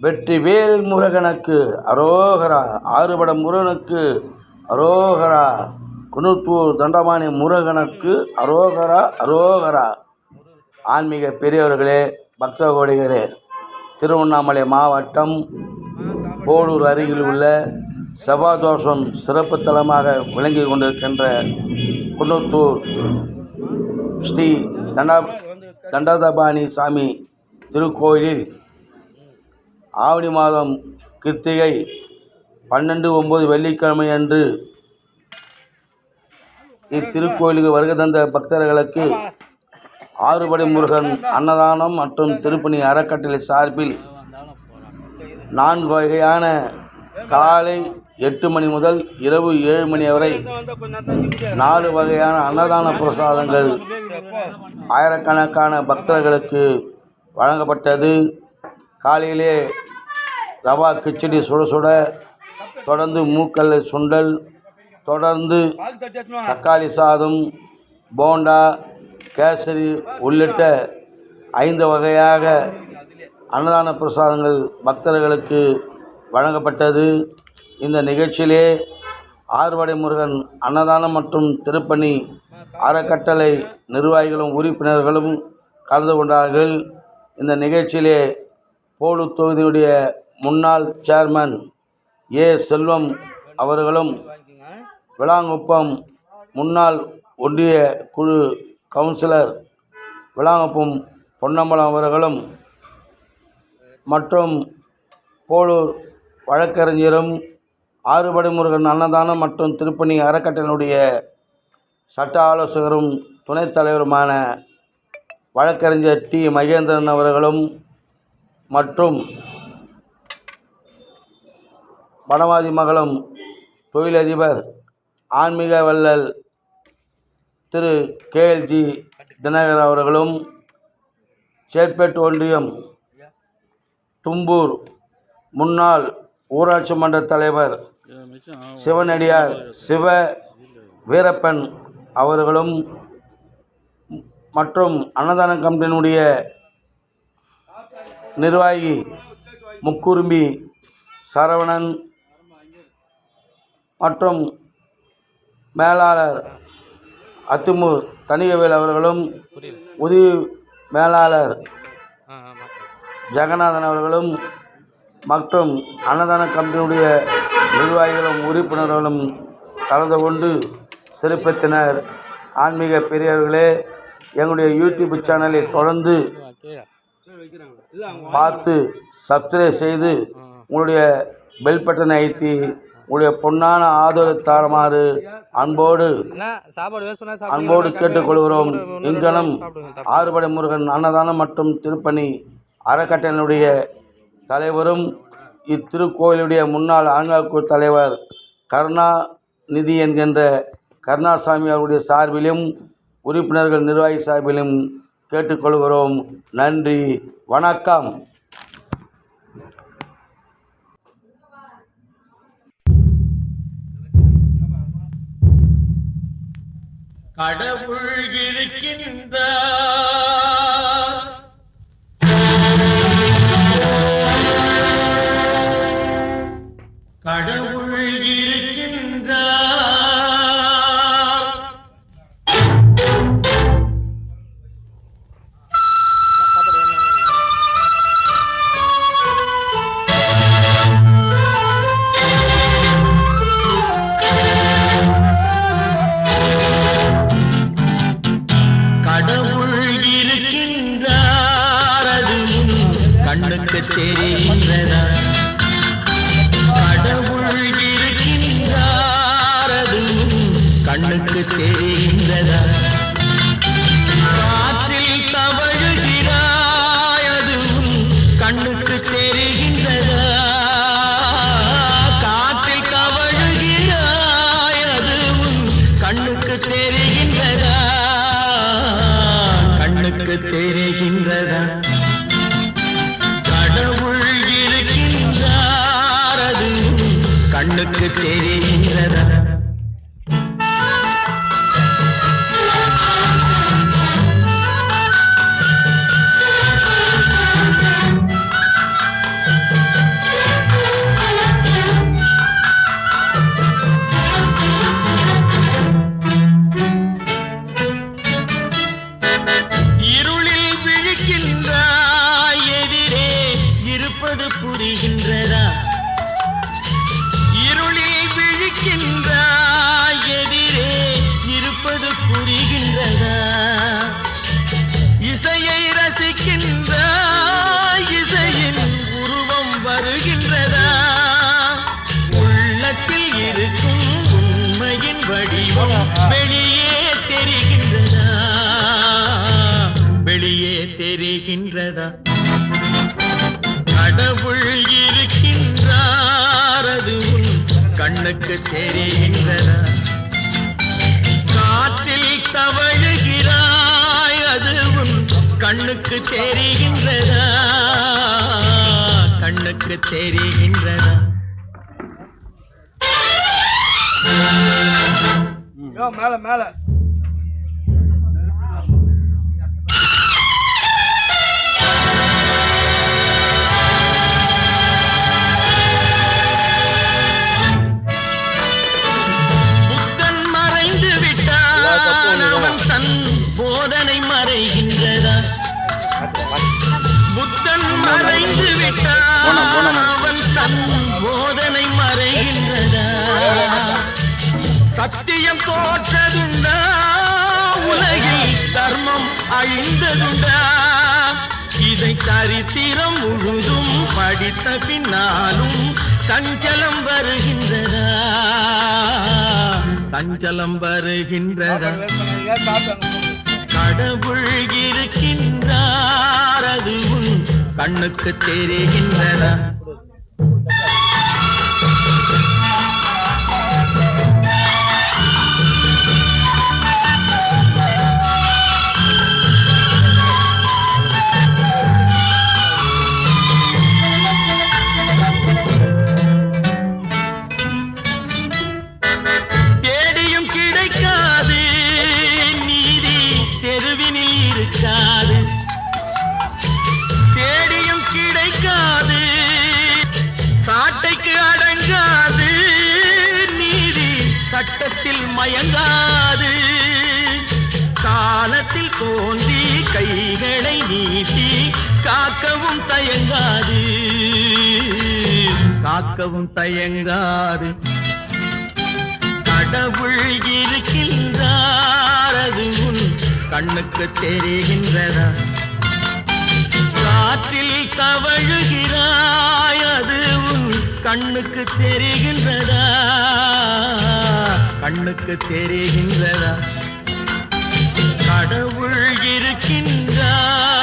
வெற்றிவேல் முருகனுக்கு அரோகரா ஆறுபட முருகனுக்கு அரோகரா குணத்தூர் தண்டபாணி முருகனுக்கு அரோகரா அரோகரா. ஆன்மீக பெரியவர்களே பக்த கோடிகளே திருவண்ணாமலை மாவட்டம் போலூர் அருகில் உள்ள செவ்வாதோஷம் சிறப்பு தலமாக விளங்கி கொண்டிருக்கின்ற குன்னத்தூர் ஸ்ரீ தண்டா தண்டதபாணி சாமி திருக்கோயிலில் ஆவணி மாதம் கிருத்திகை பன்னெண்டு ஒம்பது வெள்ளிக்கிழமை அன்று இத்திருக்கோயிலுக்கு வருகை தந்த பக்தர்களுக்கு ஆறுபடை முருகன் அன்னதானம் மற்றும் திருப்பணி அறக்கட்டளை சார்பில் நான்கு வகையான காலை எட்டு மணி முதல் இரவு ஏழு மணி வரை நாலு வகையான அன்னதான பிரசாதங்கள் ஆயிரக்கணக்கான பக்தர்களுக்கு வழங்கப்பட்டது. காலையிலே ரவா கிச்சடி சுட சுட தொடர்ந்து மூக்கல்ல சுண்டல் தொடர்ந்து தக்காளி சாதம் போண்டா கேசரி உள்ளிட்ட ஐந்து வகையாக அன்னதான பிரசாதங்கள் பக்தர்களுக்கு வழங்கப்பட்டது. இந்த நிகழ்ச்சியிலே ஆறுபடை முருகன் அன்னதானம் மற்றும் திருப்பணி அறக்கட்டளை நிர்வாகிகளும் உறுப்பினர்களும் கலந்து கொண்டார்கள். இந்த நிகழ்ச்சியிலே போலூர் தொகுதியுடைய முன்னாள் சேர்மன் ஏ. செல்வம் அவர்களும் விளாங்குப்பம் முன்னாள் ஒன்றிய குழு கவுன்சிலர் விளாங்குப்பம் பொன்னம்பலம் அவர்களும் மற்றும் போலூர் வழக்கறிஞரும் ஆறுபடை முருகன் அன்னதானம் மற்றும் திருப்பணி அறக்கட்டளையினுடைய சட்ட ஆலோசகரும் துணைத் தலைவருமான வழக்கறிஞர் டி. மகேந்திரன் அவர்களும் மற்றும் வனவாதி மகளும் தொழிலதிபர் ஆன்மீக வள்ளல் திரு கேஎல்ஜி தினகர் அவர்களும் சேட்பேட் ஒன்றியம் தும்பூர் முன்னாள் ஊராட்சி மன்ற தலைவர் சிவனடியார் சிவ வீரப்பன் அவர்களும் மற்றும் அன்னதான கம்பெனியினுடைய நிர்வாகி முக்குரும்பி சரவணன் மற்றும் மேலாளர் அத்துமூர் தனிகவேல் அவர்களும் உதவி மேலாளர் ஜெகநாதன் அவர்களும் மற்றும் அன்னதான கம்பெனியுடைய நிர்வாகிகளும் உறுப்பினர்களும் கலந்து கொண்டு சிறப்பித்தனர். ஆன்மீக பெரியவர்களே எங்களுடைய யூடியூப் சேனலை தொடர்ந்து பார்த்து சப்ஸ்கிரைப் செய்து உங்களுடைய பெல் பட்டனை அழுத்தி உங்களுடைய பொன்னான ஆதரவு தாருமாறு அன்போடு அன்போடு கேட்டுக்கொள்கிறோம். இங்கனம் ஆறுபடை முருகன் அன்னதானம் மற்றும் திருப்பணி அறக்கட்டளையினுடைய தலைவரும் இத்திருக்கோயிலுடைய முன்னாள் ஆன்மீக தலைவர் கருணாநிதி என்கின்ற கருணாசாமி அவருடைய சார்பிலும் உறுப்பினர்கள் நிர்வாகி சார்பிலும் கேட்டுக்கொள்கிறோம். நன்றி. வணக்கம். கடவுள் இருக்கின்ற கண்ணுக்கு தெரிகின்றதா இருளில் விழிக்கின்றாய் எதிரே இருப்பது புரிகின்றதா? இசையை ரசிக்கின்றா இசையின் உருவம் வருகின்றதா? உள்ளத்தில் இருக்கும் உண்மையின் வடிவம் வெளியே தெரிகின்றதா? வெளியே தெரிகின்றதா? கடவுள் கண்ணுக்கு தெரிகின்றன காற்றில் தவழுகிறாய் அது உன் கண்ணுக்கு தெரிகின்றதா? கண்ணுக்கு தெரிகின்றதா? மேல மேல. மறைந்து விட்டான் அவன் தன் போதனை மறைகின்றதா? சத்தியம் தோற்றதுண்டா உலகில் தர்மம் அழிந்ததுண்டா? இதை சரித்திரம் முழுதும் படித்த பின்னாலும் சஞ்சலம் வருகின்றதா? சஞ்சலம் வருகின்றதா? கடவுள் இருக்கின்றார் அது உன் கண்ணுக்கு தெரிகின்றன சட்டத்தில் மயங்காது காலத்தில் தோன்றி கைகளை நீட்டி காக்கவும் தயங்காது. காக்கவும் தயங்காது. கடவுள் இருக்கின்றார் அது உன் கண்ணுக்கு தெரிகின்றதா? காற்றில் தவழுகிறாய் அது உன் கண்ணுக்கு தெரிகின்றதா? கண்ணுக்கு தெரிகின்றதா? கடவுள் இருக்கின்றார்.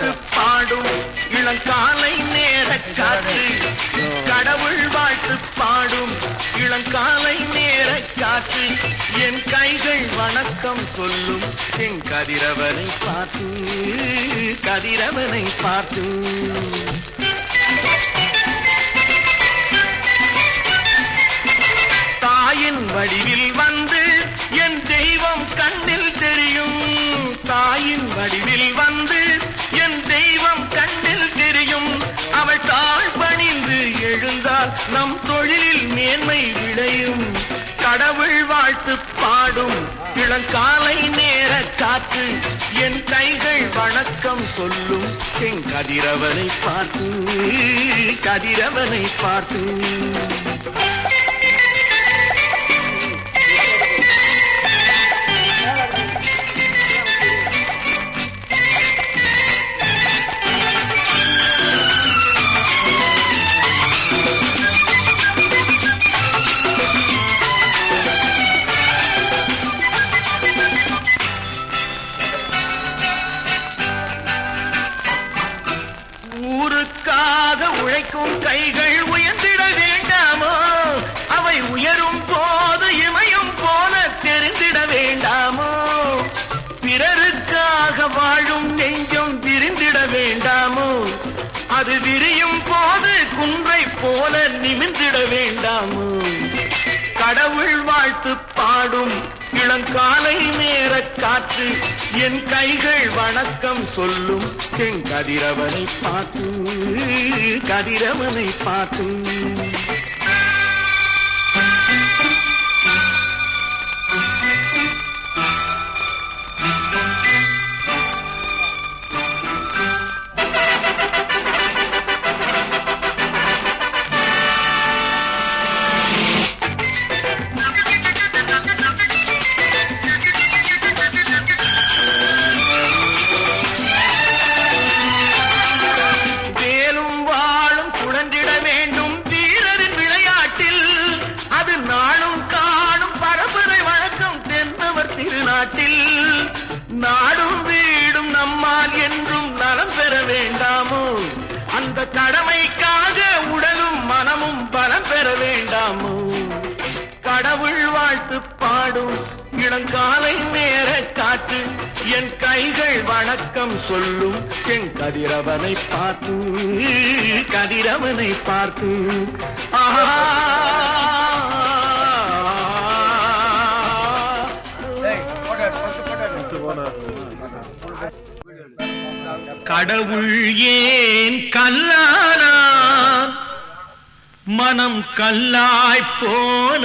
பாட்டு பாடும் இளங்காலை நேர காற்று. கடவுள் வாழ்த்து பாடும் இளங்காலை நேர காற்று. என் கைகள் வணக்கம் சொல்லும் என் கதிரவனை பார்த்து கதிரவனை பார்த்து. தாயின் வடிவில் வந்து என் தெய்வம் கண்ணில் தெரியும். தாயின் வடிவில் வாழ்த்து பாடும் இளங்காலை நேர காற்று என் கைகள் வணக்கம் சொல்லும் என் கதிரவனை பார்த்து கதிரவனை பார்த்து. அது விரியும் போது குன்றை போல நிமிந்திட வேண்டாம்? கடவுள் வாழ்த்து பாடும் இளங்காலை நேர காற்று என் கைகள் வணக்கம் சொல்லும். என் கதிரவனை பார்த்து கதிரவனை பார்த்து. இளங்காலை நேர காற்று என் கைகள் வணக்கம் சொல்லும். என் கதிரவனை பார்த்து கதிரவனை பார்த்து. கடவுள் ஏன் கல்லானான் மனம் கல்லாய் போன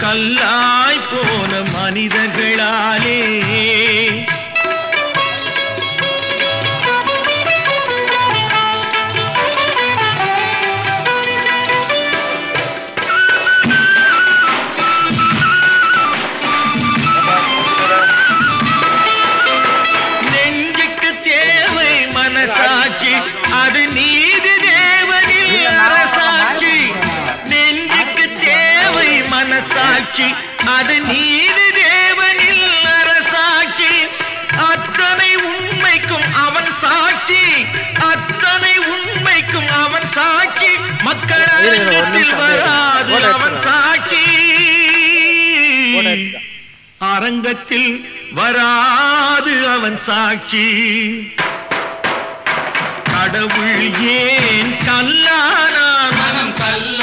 கல்லாய் போன மனிதர்களாலே. மனசாட்சி அது நீதி தேவனில் அரசாட்சி. அத்தனை உண்மைக்கும் அவன் சாட்சி. அத்தனை உண்மைக்கும் அவன் சாட்சி. மக்கள் வராது அவன் சாட்சி. அரங்கத்தில் வராது அவன் சாட்சி. கடவுள் ஏன் கல்லானான்? மனம் மனிதர்கள்